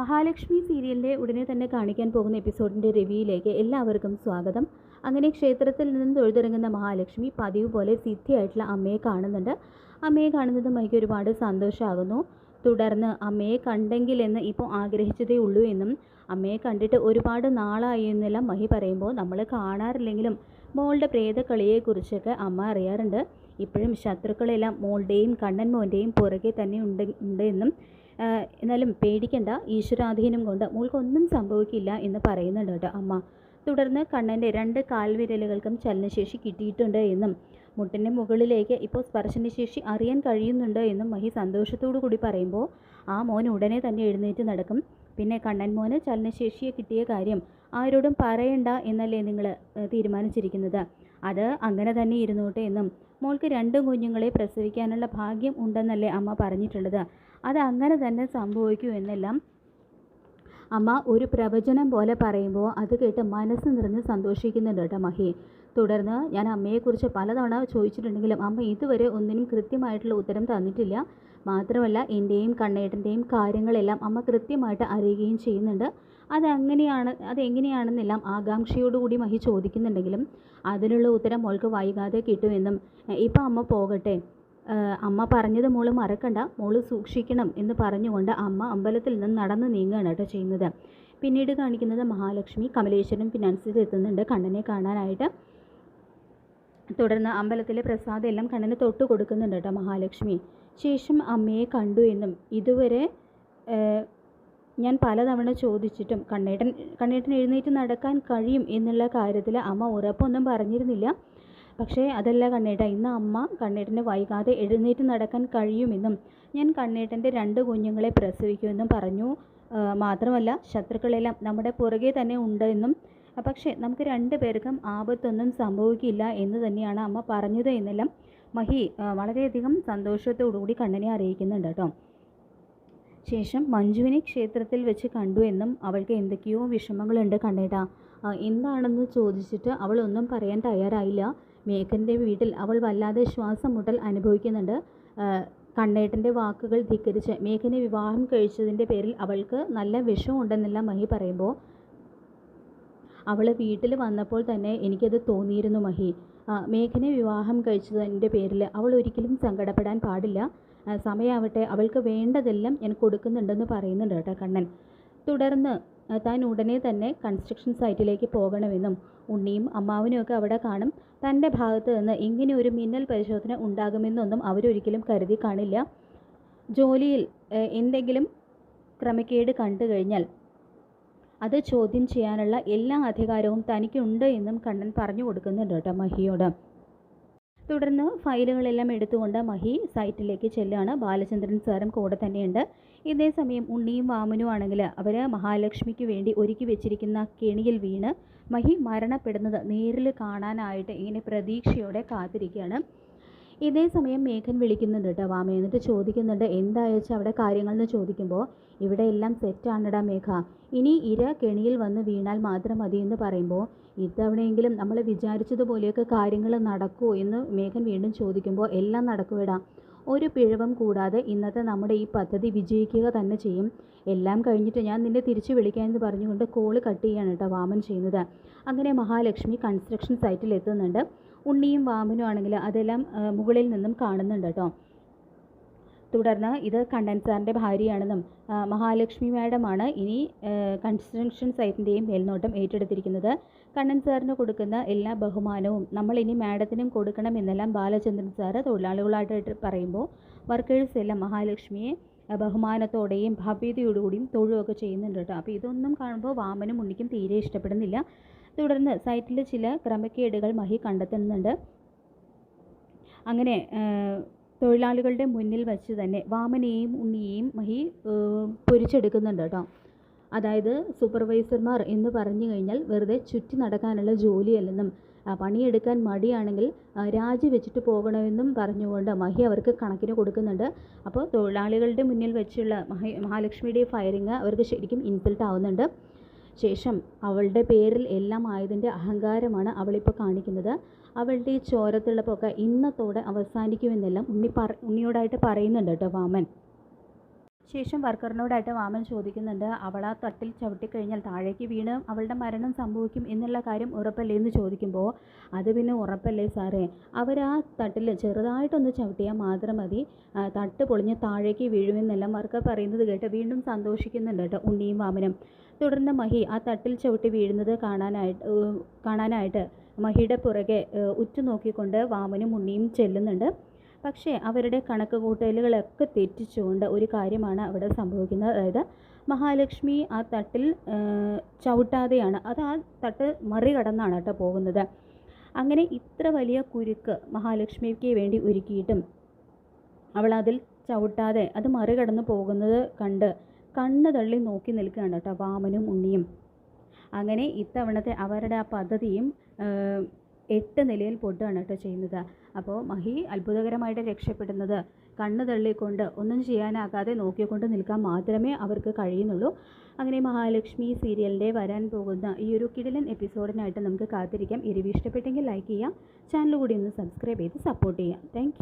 മഹാലക്ഷ്മി സീരിയലിന്റെ ഉടനെ തന്നെ കാണിക്കാൻ പോകുന്ന എപ്പിസോഡിന്റെ റിവ്യൂയിലേക്ക് എല്ലാവർക്കും സ്വാഗതം. അങ്ങനെ ക്ഷേത്രത്തിൽ നിന്ന് തൊഴുതിറങ്ങുന്ന മഹാലക്ഷ്മി പതിവ് പോലെ സിദ്ധിയായിട്ടുള്ള അമ്മയെ കാണുന്നുണ്ട്. അമ്മയെ കാണുന്നത് മൈക്ക് ഒരുപാട് സന്തോഷമാകുന്നു തുടർന്ന് അമ്മയെ കണ്ടെങ്കിലെന്ന് ഇപ്പോൾ ആഗ്രഹിച്ചതേ ഉള്ളൂ എന്നും അമ്മയെ കണ്ടിട്ട് ഒരുപാട് നാളായി എന്നെല്ലാം മഹി പറയുമ്പോൾ നമ്മൾ കാണാറില്ലെങ്കിലും മോളുടെ പ്രേതക്കളിയെക്കുറിച്ചൊക്കെ അമ്മ അറിയാറുണ്ട്. ഇപ്പോഴും ശത്രുക്കളെല്ലാം മോളുടെയും കണ്ണൻ മോന്റെയും പുറകെ തന്നെ ഉണ്ട് ഉണ്ട് എന്നും എന്നാലും പേടിക്കണ്ട. ഈശ്വരാധീനം കൊണ്ട് മോൾക്കൊന്നും സംഭവിക്കില്ല എന്ന് പറയുന്നുണ്ട് കേട്ടോ അമ്മ. തുടർന്ന് കണ്ണന്റെ രണ്ട് കാൽവിരലുകൾക്കും ചലനശേഷി കിട്ടിയിട്ടുണ്ട് എന്നും മുട്ടിന്റെ മുകളിലേക്ക് ഇപ്പോൾ സ്പർശനശേഷി അറിയാൻ കഴിയുന്നുണ്ട് എന്നും മഹി സന്തോഷത്തോടു കൂടി പറയുമ്പോൾ ആ മോൻ ഉടനെ തന്നെ എഴുന്നേറ്റ് നടക്കും. പിന്നെ കണ്ണൻ മോന് ചലനശേഷിയെ കിട്ടിയ കാര്യം ആരോടും പറയണ്ട എന്നല്ലേ നിങ്ങൾ തീരുമാനിച്ചിരിക്കുന്നത്. അത് അങ്ങനെ തന്നെ ഇരുന്നോട്ടെ എന്നും മോൾക്ക് രണ്ട് കുഞ്ഞുങ്ങളെ പ്രസവിക്കാനുള്ള ഭാഗ്യം ഉണ്ടെന്നല്ലേ അമ്മ പറഞ്ഞിട്ടുള്ളത്. അത് അങ്ങനെ തന്നെ സംഭവിക്കൂ എന്നെല്ലാം അമ്മ ഒരു പ്രവചനം പോലെ പറയുമ്പോൾ അത് കേട്ട് മനസ്സ് നിറഞ്ഞ് സന്തോഷിക്കുന്നുണ്ട് കേട്ടോ മഹി. തുടർന്ന് ഞാൻ അമ്മയെക്കുറിച്ച് പലതവണ ചോദിച്ചിട്ടുണ്ടെങ്കിലും അമ്മ ഇതുവരെ ഒന്നിനും കൃത്യമായിട്ടുള്ള ഉത്തരം തന്നിട്ടില്ല. മാത്രമല്ല എന്റെയും കണ്ണേട്ടന്റെയും കാര്യങ്ങളെല്ലാം അമ്മ കൃത്യമായിട്ട് അറിയുകയും ചെയ്യുന്നുണ്ട്. അതെങ്ങനെയാണ് അതെങ്ങനെയാണെന്നെല്ലാം ആകാംക്ഷയോടുകൂടി മഹി ചോദിക്കുന്നുണ്ടെങ്കിലും അതിനുള്ള ഉത്തരം മോൾക്ക് വൈകാതെ കിട്ടുമെന്നും ഇപ്പം അമ്മ പോകട്ടെ അമ്മ പറഞ്ഞത് മോൾ മറക്കണ്ട മോൾ സൂക്ഷിക്കണം എന്ന് പറഞ്ഞുകൊണ്ട് അമ്മ അമ്പലത്തിൽ നിന്ന് നടന്ന് നീങ്ങുകയാണ് കേട്ടോ ചെയ്യുന്നത്. പിന്നീട് കാണിക്കുന്നത് മഹാലക്ഷ്മി കമലേശ്വരൻ ഫിനാൻസിൽ എത്തുന്നുണ്ട് കണ്ണനെ കാണാനായിട്ട്. തുടർന്ന് അമ്പലത്തിലെ പ്രസാദം എല്ലാം കണ്ണന് തൊട്ട് കൊടുക്കുന്നുണ്ട് കേട്ടോ മഹാലക്ഷ്മി. ശേഷം അമ്മയെ കണ്ടു എന്നും ഇതുവരെ ഞാൻ പലതവണ ചോദിച്ചിട്ടും കണ്ണേട്ടൻ കണ്ണേട്ടൻ എഴുന്നേറ്റ് നടക്കാൻ കഴിയും എന്നുള്ള കാര്യത്തിൽ അമ്മ ഉറപ്പൊന്നും പറഞ്ഞിരുന്നില്ല. പക്ഷേ അതല്ല കണ്ണേട്ട ഇന്ന് അമ്മ കണ്ണേട്ടന് വൈകാതെ എഴുന്നേറ്റ് നടക്കാൻ കഴിയുമെന്നും ഞാൻ കണ്ണേട്ടന്റെ രണ്ട് കുഞ്ഞുങ്ങളെ പ്രസവിക്കുമെന്നും പറഞ്ഞു. മാത്രമല്ല ശത്രുക്കളെല്ലാം നമ്മുടെ പുറകെ തന്നെ ഉണ്ട് എന്നും പക്ഷേ നമുക്ക് രണ്ട് പേർക്കും ആപത്തൊന്നും സംഭവിക്കില്ല എന്ന് തന്നെയാണ് അമ്മ പറഞ്ഞത് എന്നെല്ലാം മഹി വളരെയധികം സന്തോഷത്തോടുകൂടി കണ്ണനെ അറിയിക്കുന്നുണ്ട് കേട്ടോ. ശേഷം മഞ്ജുവിനെ ക്ഷേത്രത്തിൽ വെച്ച് കണ്ടു എന്നും അവൾക്ക് എന്തൊക്കെയോ വിഷമങ്ങളുണ്ട് കണ്ണേട്ടാ. എന്താണെന്ന് ചോദിച്ചിട്ട് അവളൊന്നും പറയാൻ തയ്യാറായില്ല. മേഘന്റെ വീട്ടിൽ അവൾ വല്ലാതെ ശ്വാസം മുട്ടൽ അനുഭവിക്കുന്നുണ്ട്. കണ്ണേട്ടന്റെ വാക്കുകൾ ധിക്കരിച്ച് മേഘനെ വിവാഹം കഴിച്ചതിന്റെ പേരിൽ അവൾക്ക് നല്ല വിഷമുണ്ടെന്നെല്ലാം മഹി പറയുമ്പോൾ. അവൾ വീട്ടിൽ വന്നപ്പോൾ തന്നെ എനിക്കത് തോന്നിയിരുന്നു മഹി. മേഘനെ വിവാഹം കഴിച്ചതിന്റെ പേരിൽ അവൾ ഒരിക്കലും സങ്കടപ്പെടാൻ പാടില്ല. സമയമാവട്ടെ അവൾക്ക് വേണ്ടതെല്ലാം ഞാൻ കൊടുക്കുന്നുണ്ടെന്ന് പറയുന്നുണ്ട് കേട്ടോ കണ്ണൻ. തുടർന്ന് താൻ ഉടനെ തന്നെ കൺസ്ട്രക്ഷൻ സൈറ്റിലേക്ക് പോകണമെന്നും ഉണ്ണിയും അമ്മാവനും ഒക്കെ അവിടെ കാണും. തന്റെ ഭാഗത്ത് നിന്ന് ഇങ്ങനെ ഒരു മിന്നൽ പരിശോധന ഉണ്ടാകുമെന്നൊന്നും അവരൊരിക്കലും കരുതി കാണില്ല. ജോലിയിൽ എന്തെങ്കിലും ക്രമക്കേട് കണ്ടു കഴിഞ്ഞാൽ അത് ചോദ്യം ചെയ്യാനുള്ള എല്ലാ അധികാരവും തനിക്കുണ്ട് എന്നും കണ്ണൻ പറഞ്ഞു കൊടുക്കുന്നുണ്ട് കേട്ടോ മഹിയോട്. തുടർന്ന് ഫയലുകളെല്ലാം എടുത്തുകൊണ്ട് മഹി സൈറ്റിലേക്ക് ചെല്ലുകയാണ് ബാലചന്ദ്രൻ സാറും കൂടെ തന്നെയുണ്ട്. ഇതേ സമയം ഉണ്ണിയും വാമനും ആണെങ്കിൽ അവർ മഹാലക്ഷ്മിക്ക് വേണ്ടി ഒരുക്കി വെച്ചിരിക്കുന്ന കെണിയിൽ വീണ് മഹി മരണപ്പെടുന്നത് നേരിൽ കാണാനായിട്ട് ഇങ്ങനെ പ്രതീക്ഷയോടെ കാത്തിരിക്കുകയാണ്. ഇതേ സമയം മേഘൻ വിളിക്കുന്നുണ്ട് കേട്ടോ. വാമ എന്നിട്ട് ചോദിക്കുന്നുണ്ട് എന്താ അവിടെ കാര്യങ്ങൾ എന്ന് ചോദിക്കുമ്പോൾ ഇവിടെ എല്ലാം സെറ്റാണടാ മേഘ. ഇനി ഇര കെണിയിൽ വന്ന് വീണാൽ മാത്രം മതി എന്ന് പറയുമ്പോൾ ഇത്തവണയെങ്കിലും നമ്മൾ വിചാരിച്ചതുപോലെയൊക്കെ കാര്യങ്ങൾ നടക്കുമോ എന്ന് മേഘൻ വീണ്ടും ചോദിക്കുമ്പോൾ എല്ലാം നടക്കുമെടാ ഒരു പിഴവും കൂടാതെ ഇന്നത്തെ നമ്മുടെ ഈ പദ്ധതി വിജയിക്കുക തന്നെ ചെയ്യും. എല്ലാം കഴിഞ്ഞിട്ട് ഞാൻ നിന്നെ തിരിച്ചു വിളിക്കാമെന്ന് പറഞ്ഞുകൊണ്ട് കോൾ കട്ട് ചെയ്യാണ് കേട്ടോ വാമൻ ചെയ്യുന്നത്. അങ്ങനെ മഹാലക്ഷ്മി കൺസ്ട്രക്ഷൻ സൈറ്റിൽ എത്തുന്നുണ്ട്. ഉണ്ണിയും വാമനും ആണെങ്കിൽ അതെല്ലാം മുകളിൽ നിന്നും കാണുന്നുണ്ട് കേട്ടോ. തുടർന്ന് ഇത് കണ്ണൻ സാറിന്റെ ഭാര്യയാണെന്നും മഹാലക്ഷ്മി മാഡമാണ് ഇനി കൺസ്ട്രക്ഷൻ സൈറ്റിന്റെയും മേൽനോട്ടം ഏറ്റെടുത്തിരിക്കുന്നത്. കണ്ണൻ സാറിന് കൊടുക്കുന്ന എല്ലാ ബഹുമാനവും നമ്മൾ ഇനി മാഡത്തിനും കൊടുക്കണം എന്നെല്ലാം ബാലചന്ദ്രൻ സാറ് തൊഴിലാളികളായിട്ട് പറയുമ്പോൾ വർക്കേഴ്സ് എല്ലാം മഹാലക്ഷ്മിയെ ബഹുമാനത്തോടെയും ഭവ്യതയോടുകൂടിയും തൊഴുകയൊക്കെ ചെയ്യുന്നുണ്ട് കേട്ടോ. അപ്പോൾ ഇതൊന്നും കാണുമ്പോൾ വാമനും ഉണ്ണിക്കും തീരെ ഇഷ്ടപ്പെടുന്നില്ല. തുടർന്ന് സൈറ്റിൽ ചില ക്രമക്കേടുകൾ മഹി കണ്ടെത്തുന്നുണ്ട്. അങ്ങനെ തൊഴിലാളികളുടെ മുന്നിൽ വച്ച് തന്നെ വാമനെയും ഉണ്ണിയെയും മഹി പൊരിച്ചെടുക്കുന്നുണ്ട് കേട്ടോ. അതായത് സൂപ്പർവൈസർമാർ എന്ന് പറഞ്ഞു കഴിഞ്ഞാൽ വെറുതെ ചുറ്റി നടക്കാനുള്ള ജോലിയല്ലെന്നും പണിയെടുക്കാൻ മടിയാണെങ്കിൽ രാജി രാജിവെച്ചിട്ട് പോകണമെന്നും പറഞ്ഞുകൊണ്ട് മഹി അവർക്ക് കണക്കിന് കൊടുക്കുന്നുണ്ട്. അപ്പോൾ തൊഴിലാളികളുടെ മുന്നിൽ വെച്ചുള്ള മഹി മഹാലക്ഷ്മിയുടെ ഫയറിങ് അവർക്ക് ശരിക്കും ഇൻസൾട്ട് ആവുന്നുണ്ട് ശേഷം അവളുടെ പേരിൽ എല്ലാം ആയതിന്റെ അഹങ്കാരമാണ് അവളിപ്പോൾ കാണിക്കുന്നത്. അവളുടെ ഈ ചോരത്തിളപ്പൊക്കെ ഇന്നത്തോടെ അവസാനിക്കുമെന്നെല്ലാം ഉണ്ണി പറ ഉണ്ണിയോടായിട്ട് പറയുന്നുണ്ട് കേട്ടോ വാമൻ. ശേഷം വർക്കറിനോടായിട്ട് വാമൻ ചോദിക്കുന്നുണ്ട് അവൾ ആ തട്ടിൽ ചവിട്ടിക്കഴിഞ്ഞാൽ താഴേക്ക് വീണ് അവളുടെ മരണം സംഭവിക്കും എന്നുള്ള കാര്യം ഉറപ്പല്ലേ? എന്ന് ചോദിക്കുമ്പോൾ അത് പിന്നെ ഉറപ്പല്ലേ സാറേ? അവർ ആ തട്ടിൽ ചെറുതായിട്ടൊന്ന് ചവിട്ടിയാൽ മാത്രം മതി. തട്ട് പൊളിഞ്ഞ് താഴേക്ക് വീഴുമെന്നെല്ലാം വർക്കർ പറയുന്നത് കേട്ട് വീണ്ടും സന്തോഷിക്കുന്നുണ്ട് കേട്ടോ ഉണ്ണിയും വാമനും. തുടർന്ന് മഹി ആ തട്ടിൽ ചവിട്ടി വീഴുന്നത് കാണാനായിട്ട് കാണാനായിട്ട് മഹിയുടെ പുറകെ ഉറ്റുനോക്കിക്കൊണ്ട് വാമനും ഉണ്ണിയും ചെല്ലുന്നുണ്ട്. പക്ഷേ അവരുടെ കണക്ക് കൂട്ടലുകളൊക്കെ തെറ്റിച്ചുകൊണ്ട് ഒരു കാര്യമാണ് അവിടെ സംഭവിക്കുന്നത്. അതായത് മഹാലക്ഷ്മി ആ തട്ടിൽ ചവിട്ടാതെയാണ് അത് ആ തട്ട് മറികടന്നാണ് കേട്ടോ പോകുന്നത്. അങ്ങനെ ഇത്ര വലിയ കുരുക്ക് മഹാലക്ഷ്മിക്ക് വേണ്ടി ഒരുക്കിയിട്ടും അവൾ അതിൽ ചവിട്ടാതെ അത് മറികടന്ന് പോകുന്നത് കണ്ട് കണ്ണ് തള്ളി നോക്കി നിൽക്കുകയാണ് കേട്ടോ വാമനും ഉണ്ണിയും. അങ്ങനെ ഇത്തവണത്തെ അവരുടെ ആ പദ്ധതിയും എട്ട് നിലയിൽ പൊട്ടുകയാണ് കേട്ടോ ചെയ്യുന്നത്. അപ്പോൾ മഹി അത്ഭുതകരമായിട്ട് രക്ഷപ്പെടുന്നത്. കണ്ണ് തള്ളിക്കൊണ്ട് ഒന്നും ചെയ്യാനാകാതെ നോക്കിക്കൊണ്ട് നിൽക്കാൻ മാത്രമേ അവർക്ക് കഴിയുന്നുള്ളൂ. അങ്ങനെ മഹാലക്ഷ്മി സീരിയലിന്റെ വരാൻ പോകുന്ന ഈ ഒരു കിടിലൻ എപ്പിസോഡിനായിട്ട് നമുക്ക് കാത്തിരിക്കാം. റിവ്യൂ ഇഷ്ടപ്പെട്ടെങ്കിൽ ലൈക്ക് ചെയ്യാം. ചാനൽ കൂടി ഒന്ന് സബ്സ്ക്രൈബ് ചെയ്ത് സപ്പോർട്ട് ചെയ്യാം. താങ്ക്